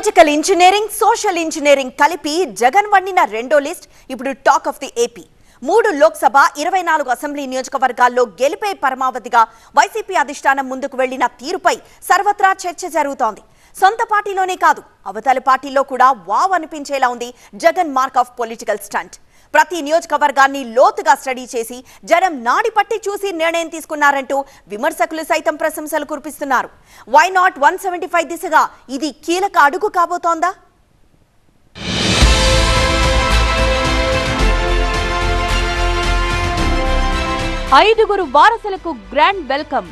Political engineering social engineering కలిపి జగన్ వండిన రెండో లిస్ట్ ఇప్పుడు టాక్ ఆఫ్ ది ఏపీ. మూడు లోక్సభ ఇరవై నాలుగు అసెంబ్లీ నియోజకవర్గాల్లో గెలిపే పరమావధిగా వైసీపీ అధిష్టానం ముందుకు వెళ్ళిన తీరుపై సర్వత్రా చర్చ జరుగుతోంది. సొంత పార్టీలోనే కాదు అవతలి పార్టీలో కూడా వావ్ అనిపించేలా ఉంది Jagan mark of political stunt. ప్రతి నియోజకవర్గాన్ని లోతుగా స్టడీ చేసి జనం నాడి పట్టి చూసి నిర్ణయం తీసుకున్నారంటూ విమర్శకులు సైతం ప్రశంసలు కురిపిస్తున్నారు. Why not one seventy five దిశగా? ఇది కీలక అడుగు కాబోతోందా? ఐదుగురు వారసులకు గ్రాండ్ వెల్కమ్.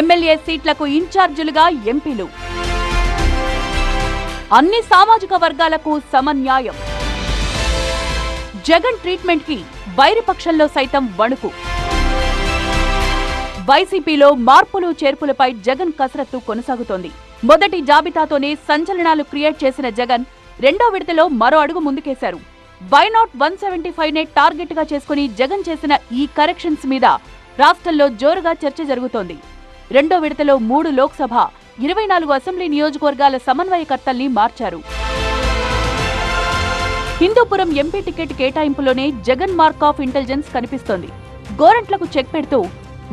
ఎమ్మెల్యే సీట్లకు ఇన్ఛార్జీలుగా ఎంపీలు. అన్ని సామాజిక వర్గాలకు సమన్యాయం. జగన్ ట్రీట్మెంట్కి వైరిపక్షంలో సైతం వణుకు. వైసీపీలో మార్పులు చేర్పులపై జగన్ కసరత్తు కొనసాగుతోంది. మొదటి జాబితాతోనే సంచలనాలు క్రియేట్ చేసిన జగన్ రెండో విడతలో మరో అడుగు ముందుకేశారు. Why not one seventy five నే టార్గెట్గా చేసుకుని జగన్ చేసిన ఈ కరెక్షన్స్ మీద రాష్ట్రంలో జోరుగా చర్చ జరుగుతోంది. రెండో విడతలో మూడు లోక్సభ ఇరవై నాలుగు అసెంబ్లీ నియోజకవర్గాల సమన్వయకర్తల్ని మార్చారు. హిందూపురం ఎంపీ టికెట్ కేటాయింపులోనే జగన్ మార్క్ ఆఫ్ ఇంటెలిజెన్స్ కనిపిస్తోంది. గోరంట్లకు చెక్ పెడుతూ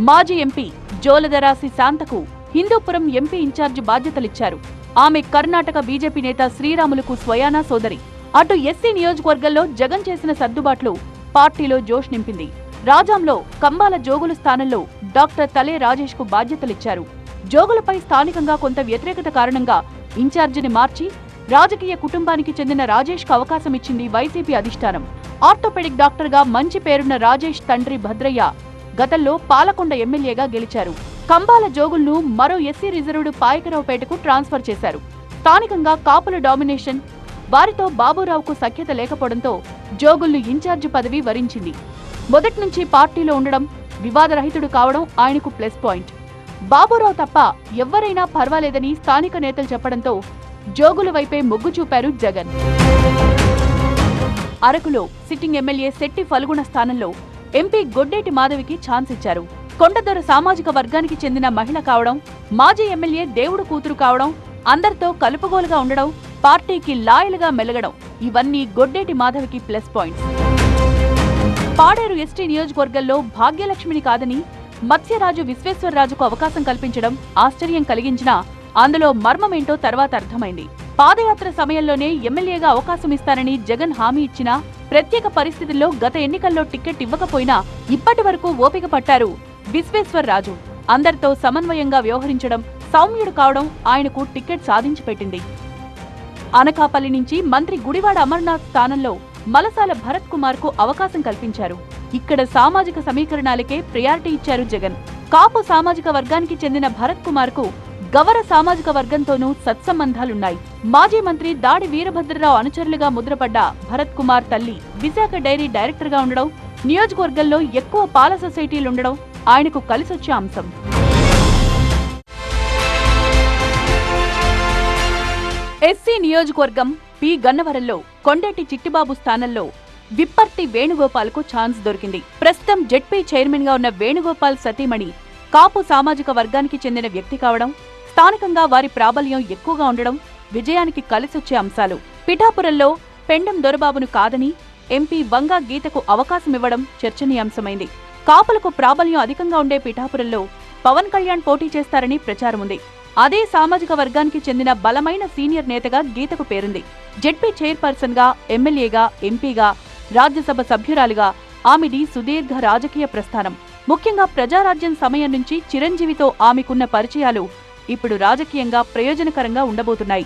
మాజీ ఎంపీ జోలదరాసి శాంతకు హిందూపురం ఎంపీ ఇన్ఛార్జి బాధ్యతలిచ్చారు. ఆమె కర్ణాటక బీజేపీ నేత శ్రీరాములకు స్వయానా సోదరి. అటు ఎస్సీ నియోజకవర్గంలో జగన్ చేసిన సర్దుబాట్లు పార్టీలో జోష్ నింపింది. రాజాంలో కంబాల జోగుల స్థానంలో డాక్టర్ తలే రాజేష్కు బాధ్యతలిచ్చారు. జోగులపై స్థానికంగా కొంత వ్యతిరేకత కారణంగా ఇన్ఛార్జిని మార్చి రాజకీయ కుటుంబానికి చెందిన రాజేష్కు అవకాశం ఇచ్చింది వైసీపీ అధిష్టానం. ఆర్థోపెడిక్ డాక్టర్గా మంచి పేరున్న రాజేష్ తండ్రి భద్రయ్య గతంలో పాలకొండ ఎమ్మెల్యేగా గెలిచారు. కంబాల జోగుల్ను మరో ఎస్సీ రిజర్వ్డ్ పాయకరావుపేటకు ట్రాన్స్ఫర్ చేశారు. స్థానికంగా కాపుల డామినేషన్ వారితో బాబురావుకు సఖ్యత లేకపోవడంతో జోగుల్ను ఇన్ఛార్జి పదవి వరించింది. మొదటి నుంచి పార్టీలో ఉండడం వివాదరహితుడు కావడం ఆయనకు ప్లస్ పాయింట్. బాబురావు తప్ప ఎవ్వరైనా పర్వాలేదని స్థానిక నేతలు చెప్పడంతో జోగుల వైపే మొగ్గు చూపారు జగన్. అరకులో సిట్టింగ్ ఎమ్మెల్యే శెట్టి ఫల్గుణ స్థానంలో ఎంపీ గొడ్డేటి మాధవికి ఛాన్స్ ఇచ్చారు. కొండదొర సామాజిక వర్గానికి చెందిన మహిళ కావడం మాజీ ఎమ్మెల్యే దేవుడు కూతురు కావడం అందరితో కలుపుగోలుగా ఉండడం పార్టీకి లాయలుగా మెలగడం ఇవన్నీ గొడ్డేటి మాధవికి ప్లస్ పాయింట్స్. పాడేరు ఎస్టీ నియోజకవర్గంలో భాగ్యలక్ష్మిని కాదని మత్స్యరాజు విశ్వేశ్వరరాజుకు అవకాశం కల్పించడం ఆశ్చర్యం కలిగించినా అందులో మర్మమేంటో తర్వాత అర్థమైంది. పాదయాత్ర సమయంలోనే ఎమ్మెల్యేగా అవకాశం ఇస్తానని జగన్ హామీ ఇచ్చినా ప్రత్యేక పరిస్థితుల్లో గత ఎన్నికల్లో టికెట్ ఇవ్వకపోయినా ఇప్పటి వరకు ఓపిక పట్టారు విశ్వేశ్వరరాజు. అందరితో సమన్వయంగా వ్యవహరించడం సౌమ్యుడు కావడం ఆయనకు టికెట్ సాధించి పెట్టింది. అనకాపల్లి నుంచి మంత్రి గుడివాడ అమర్నాథ్ స్థానంలో మలసాల భరత్ కుమార్కు అవకాశం కల్పించారు. ఇక్కడ సామాజిక సమీకరణాలకే ప్రయారిటీ ఇచ్చారు జగన్. కాపు సామాజిక వర్గానికి చెందిన భరత్ కుమార్కు గవర సామాజిక వర్గంతోనూ సత్సంబంధాలున్నాయి. మాజీ మంత్రి దాడి వీరభద్రరావు అనుచరులుగా ముద్రపడ్డ భరత్ కుమార్ తల్లి విశాఖ డైరీ డైరెక్టర్గా ఉండడం నియోజకవర్గంలో ఎక్కువ పాల సొసైటీలుండడం ఆయనకు కలిసొచ్చే అంశం. ఎస్సీ నియోజకవర్గం పి. గన్నవరంలో కొండేటి చిట్టిబాబు స్థానంలో విప్పర్తి వేణుగోపాల్కు ఛాన్స్ దొరికింది. ప్రస్తుతం జెడ్పీ చైర్మన్గా ఉన్న వేణుగోపాల్ సతీమణి కాపు సామాజిక వర్గానికి చెందిన వ్యక్తి కావడం స్థానికంగా వారి ప్రాబల్యం ఎక్కువగా ఉండడం విజయానికి కలిసొచ్చే అంశాలు. పిఠాపురంలో పెండం దొరబాబును కాదని ఎంపీ వంగా గీతకు అవకాశమివ్వడం చర్చనీయాంశమైంది. కాపులకు ప్రాబల్యం అధికంగా ఉండే పిఠాపురంలో పవన్ కళ్యాణ్ పోటీ చేస్తారని ప్రచారముంది. అదే సామాజిక వర్గానికి చెందిన బలమైన సీనియర్ నేతగా గీతకు పేరుంది. జెడ్పీ చైర్పర్సన్గా ఎమ్మెల్యేగా ఎంపీగా రాజ్యసభ సభ్యురాలిగా ఆమెది సుదీర్ఘ రాజకీయ ప్రస్థానం. ముఖ్యంగా ప్రజారాజ్యం సమయం నుంచి చిరంజీవితో ఆమెకున్న పరిచయాలు ఇప్పుడు రాజకీయంగా ప్రయోజనకరంగా ఉండబోతున్నాయి.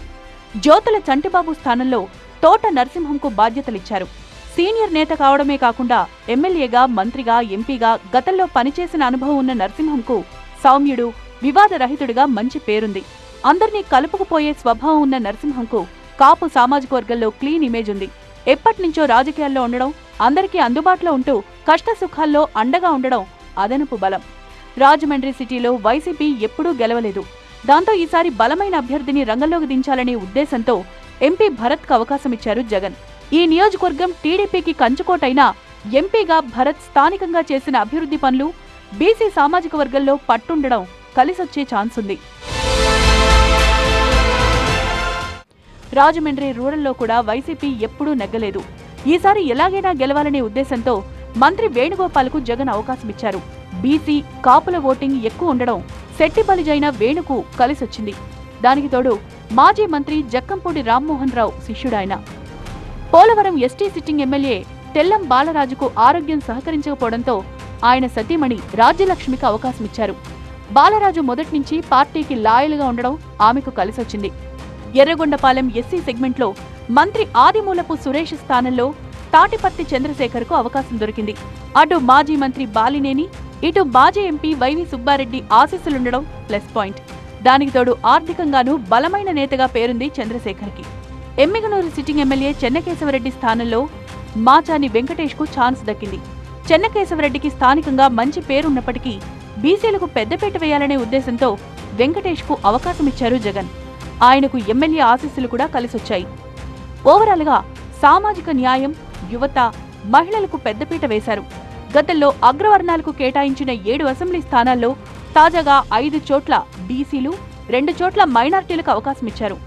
జ్యోతుల చంటిబాబు స్థానంలో తోట నరసింహంకు బాధ్యతలిచ్చారు. సీనియర్ నేత కావడమే కాకుండా ఎమ్మెల్యేగా మంత్రిగా ఎంపీగా గతంలో పనిచేసిన అనుభవం ఉన్న నరసింహంకు సౌమ్యుడు వివాదరహితుడిగా మంచి పేరుంది. అందరినీ కలుపుకుపోయే స్వభావం ఉన్న నరసింహంకు కాపు సామాజిక వర్గంలో క్లీన్ ఇమేజ్ ఉంది. ఎప్పటినుంచో రాజకీయాల్లో ఉండడం అందరికీ అందుబాటులో ఉంటూ కష్ట సుఖాల్లో అండగా ఉండడం అదనపు బలం. రాజమండ్రి సిటీలో వైసీపీ ఎప్పుడూ గెలవలేదు. దాంతో ఈసారి బలమైన అభ్యర్థిని రంగంలోకి దించాలనే ఉద్దేశంతో ఎంపీ భరత్కు అవకాశం ఇచ్చారు జగన్. ఈ నియోజకవర్గం టీడీపీకి కంచుకోటైనా ఎంపీగా భరత్ స్థానికంగా చేసిన అభివృద్ధి పనులు బీసీ సామాజిక వర్గంలో పట్టుండడం కలిసొచ్చే ఛాన్స్ ఉంది రాజమండ్రి రూరల్లో కూడా వైసీపీ ఎప్పుడూ నెగ్గలేదు. ఈసారి ఎలాగైనా గెలవాలనే ఉద్దేశంతో మంత్రి వేణుగోపాల్కు జగన్ అవకాశమిచ్చారు. బీసీ కాపుల ఓటింగ్ ఎక్కువ ఉండడం శెట్టిబలిజైన వేణుకు కలిసొచ్చింది. దానికి తోడు మాజీ మంత్రి Jakkampudi Rammohan Rao శిష్యుడాయన. Polavaram ST sitting MLA Tellam బాలరాజుకు ఆరోగ్యం సహకరించకపోవడంతో ఆయన సతీమణి రాజ్యలక్ష్మికి అవకాశమిచ్చారు. బాలరాజు మొదటి నుంచి పార్టీకి లాయలుగా ఉండడం ఆమెకు కలిసొచ్చింది. ఎర్రగొండపాలెం ఎస్సీ సెగ్మెంట్లో మంత్రి ఆదిమూలపు సురేష్ స్థానంలో తాటిపత్తి చంద్రశేఖర్కు అవకాశం దొరికింది. అటు మాజీ మంత్రి బాలినేని ఇటు మాజీ ఎంపీ వైవి సుబ్బారెడ్డి ఆశీస్సులుండడం ప్లస్ పాయింట్. దానికి తోడు ఆర్థికంగానూ బలమైన నేతగా పేరుంది చంద్రశేఖర్కి. ఎమ్మిగనూరు సిట్టింగ్ ఎమ్మెల్యే చెన్నకేశవరెడ్డి స్థానంలో మాచాని వెంకటేష్కు ఛాన్స్ దక్కింది. చెన్నకేశవరెడ్డికి స్థానికంగా మంచి పేరున్నప్పటికీ బీసీలకు పెద్దపీట వేయాలనే ఉద్దేశంతో వెంకటేష్కు అవకాశమిచ్చారు జగన్. ఆయనకు ఎమ్మెల్యే ఆశీస్సులు కూడా కలిసొచ్చాయి. ఓవరాల్గా సామాజిక న్యాయం యువత మహిళలకు పెద్దపీట వేశారు. గతంలో అగ్రవర్ణాలకు కేటాయించిన ఏడు అసెంబ్లీ స్థానాల్లో తాజాగా ఐదు చోట్ల బీసీలు రెండు చోట్ల మైనార్టీలకు అవకాశమిచ్చారు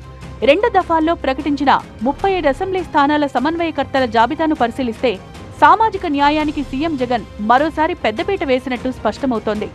రెండు దఫాల్లో ప్రకటించిన ముప్పై ఐదు అసెంబ్లీ స్థానాల సమన్వయకర్తల జాబితాను పరిశీలిస్తే సామాజిక న్యాయానికి సీఎం జగన్ మరోసారి పెద్దపీట వేసినట్టు స్పష్టమవుతోంది.